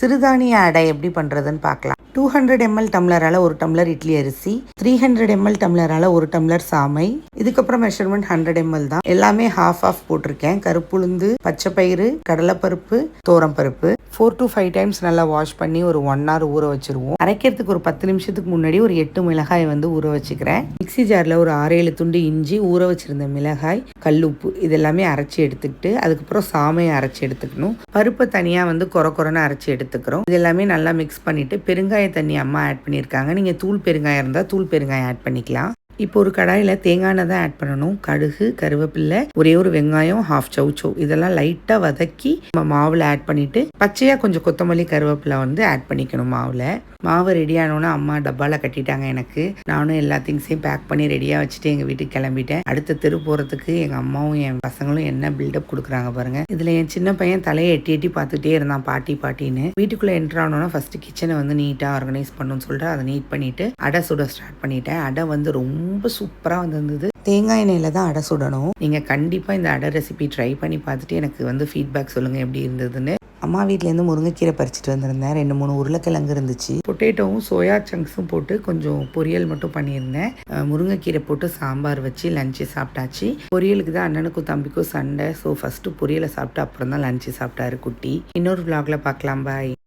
சிறுதானிய அடை எப்படி பண்ணுறதுன்னு பார்க்கலாம். டூ ஹண்ட்ரட் எம்எல் டம்ளரால் ஒரு டம்ளர் இட்லி அரிசி த்ரீ ஹண்ட்ரட் எம்எல் டம்ளரால் ஒரு டம்ளர் சாமை. இதுக்கப்புறம் மெஷர்மெண்ட் ஹண்ட்ரட் எம்எல் தான். எல்லாமே ஹாஃப் ஆஃப் போட்டிருக்கேன். கருப்புளுந்து பச்சை பயிறு கடலைப்பருப்பு பருப்பு ஃபோர் டு ஃபைவ் டைம்ஸ் நல்லா வாஷ் பண்ணி ஒரு ஒன் ஹவர் ஊற வச்சுருவோம். அரைக்கிறதுக்கு ஒரு பத்து நிமிஷத்துக்கு முன்னாடி ஒரு எட்டு மிளகாய் வந்து ஊற வச்சுக்கிறேன். மிக்ஸி ஜாரில் ஒரு ஆறு ஏழு துண்டு இஞ்சி ஊற வச்சிருந்த மிளகாய் கல்லுப்பு இது எல்லாமே அரைச்சி எடுத்துக்கிட்டு அதுக்கப்புறம் சாமையை அரைச்சி எடுத்துக்கணும். பருப்பை தனியாக வந்து கொர கொரன்னு அரைச்சி எடுத்துக்கிறோம். இது எல்லாமே நல்லா மிக்ஸ் பண்ணிவிட்டு பெருங்காய தண்ணி அம்மா ஆட் பண்ணியிருக்காங்க. நீங்கள் தூள் பெருங்காயம் இருந்தால் தூள் பெருங்காயம் ஆட் பண்ணிக்கலாம். இப்போ ஒரு கடாயில் தேங்காய் எண்ணெய் தான் ஆட் பண்ணணும். கடுகு கருவேப்பில்லை ஒரே ஒரு வெங்காயம் ஹாஃப் சவுச்சோ இதெல்லாம் லைட்டாக வதக்கி நம்ம மாவில் ஆட் பண்ணிட்டு பச்சையாக கொஞ்சம் கொத்தமல்லி கருவேப்பிலை வந்து ஆட் பண்ணிக்கணும் மாவில். மாவு ரெடி ஆனோன்னா அம்மா டப்பாவில் கட்டிட்டாங்க எனக்கு. நானும் எல்லா திங்ஸையும் பேக் பண்ணி ரெடியாக வச்சுட்டு எங்கள் வீட்டுக்கு கிளம்பிட்டேன். அடுத்த தெரு போகிறதுக்கு எங்கள் அம்மாவும் என் பசங்களும் என்ன பில்டப் கொடுக்குறாங்க பாருங்க. இதில் என் சின்ன பையன் தலையை எட்டி எட்டி பார்த்துட்டே இருந்தான் பாட்டி பாட்டின்னு. வீட்டுக்குள்ளே என்ட்ரு ஆனோன்னா ஃபஸ்ட்டு கிச்சனை வந்து நீட்டாக ஆர்கனைஸ் பண்ணணும்னு சொல்லிட்டு அதை நீட் பண்ணிவிட்டு அடை சுட ஸ்டார்ட் பண்ணிட்டேன். அடை வந்து ரொம்ப ரொம்ப சூப்பராக வந்திருந்தது. தேங்காய் எண்ணெயில் தான் அடை சுடணும். நீங்கள் கண்டிப்பாக இந்த அடை ரெசிபி ட்ரை பண்ணி பார்த்துட்டு எனக்கு வந்து ஃபீட்பேக் சொல்லுங்கள் எப்படி இருந்ததுன்னு. அம்மா வீட்டிலேருந்து முருங்கைக்கீரை பறிச்சுட்டு வந்திருந்தேன். ரெண்டு மூணு உருளைக்கிழங்கு இருந்துச்சு. பொட்டேட்டோவும் சோயா சங்க்ஸும் போட்டு கொஞ்சம் பொரியல் மட்டும் பண்ணியிருந்தேன். முருங்கைக்கீரை போட்டு சாம்பார் வச்சு லஞ்சு சாப்பிட்டாச்சு. பொரியலுக்கு தான் அண்ணனுக்கும் தம்பிக்கும் சண்டை. ஸோ ஃபஸ்ட்டு பொரியலை சாப்பிட்டு அப்புறம் தான் லஞ்சு சாப்பிட்டாரு குட்டி. இன்னொரு விளாகில் பார்க்கலாம். பாய்